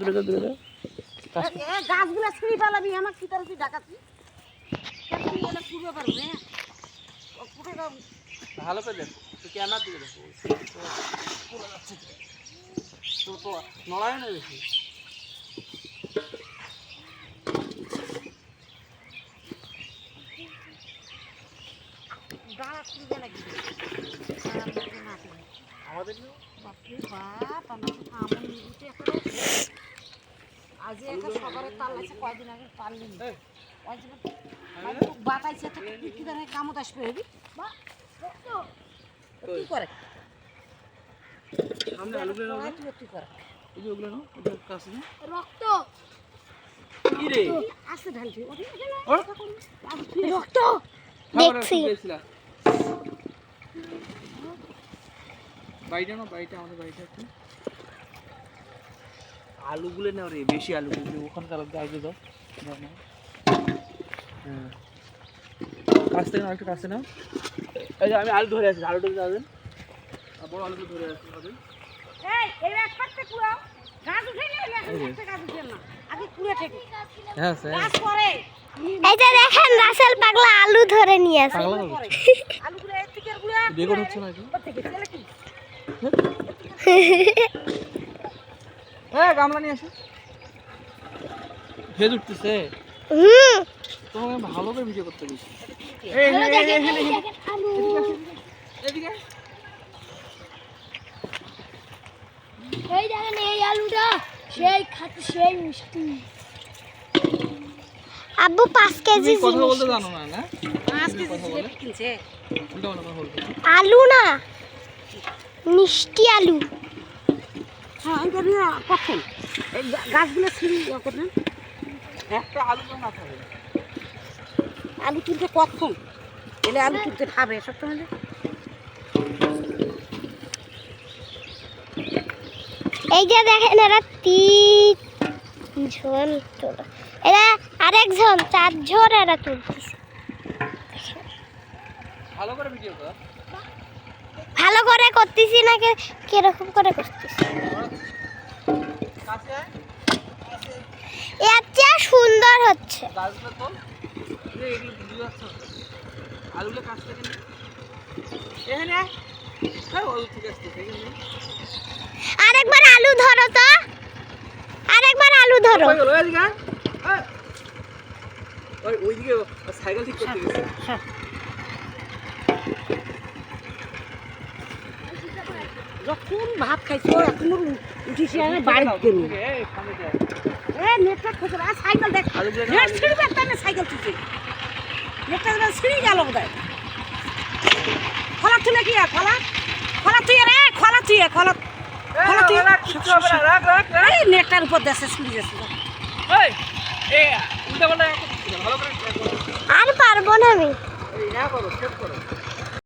দূরে যাও দূরে। এ গাছগুলো ছিঁড়ি ফেলাবি আমার কি তার তুই ডাকাতি কেন তুই এলে পুরো পারবে ও পুরো গাছ- ভালো করে দেখো তুই ক্যামেরার দিকে দেখো? পুরো তো তো নড়ায় না বেশি। আমাদের বাপ আমার আমন একটা আজ একটা সকালে তাল আছে কয়দিন আগে পারলি নি। এই, কয়দিন বাতাইছে তো কি- কি ধরনের কামত আসবে হেবি। বা কি করে? আলুগুলো নাও। কড়াই করে? এই যে ওগুলো নাও ওগুলো কাছে নাও। রক্ত। কি রে? ঢালছি? রক্ত। দেখছি। না বাড়িটা আমাদের বাড়িটা একটু। আলুগুলো নাও রে বেশি আলুগুলো ওখানকার আলু আগে দাও। হ্যাঁ। কাছ থেকে একটু কাছে নাও। এই যে আমি আলু ধরে আছি আলু ধরে যাবেন বড় আলুগুলো ধরে আছি হবে এই হ্যাঁ যে দেখেন রাসেল পাগলা আলু ধরে নিয়ে আসে বেগুন হচ্ছে হ্যাঁ গামলা নিয়ে আসো। ভেজ উঠতেছে। তোমাকে ভালো করে ভিডিও করতে দিচ্ছি এই দেখেন আলু। এদিকে এই আলুটা সেই খাতে সেই মিষ্টি। আব্বু পাঁচ কেজি তুমি কথা বলতে জানো না না? কেজি জিলেপি কিনছে। আলু না মিষ্টি আলু। হ্যাঁ আমি জানি কখন? এই গাছগুলো ছিঁড়ি করলেন একটা আলু না খাবে। আলু তুলতে কখন? এলে আলু তুলতে খাবে সব তো হলে এই যে দেখেন এরা তিন জন তোলা এরা আরেকজন চারজন এরা তুলতেছে। ভালো করে ভিডিও কর। ভালো করে করতেছি না কে- কীরকম করে করতেছি? এর চেয়ে সুন্দর হচ্ছে। আরেকবার আলু ধরো তো। আরেকবার আলু ধরো। ওইদিকে সাইকেল ঠিক করতে গেছে। যখন ভাত খাইছো এখন আমি বাড়ি গেল। এ নেটটা খোঁজে আর সাইকেল দেখ নেট ছিঁড়বে একটা না সাইকেল তুলছে নেটটা এবার ছিঁড়ি গেল বোধ হয় খলা তুলে কি খলা খলা তুই রে খলা তুই খলা খলা তুই। এই নেটটার উপর দেশে ছিঁড়ি যাচ্ছে। আর পারব না আমি এই, করো, সেভ করো।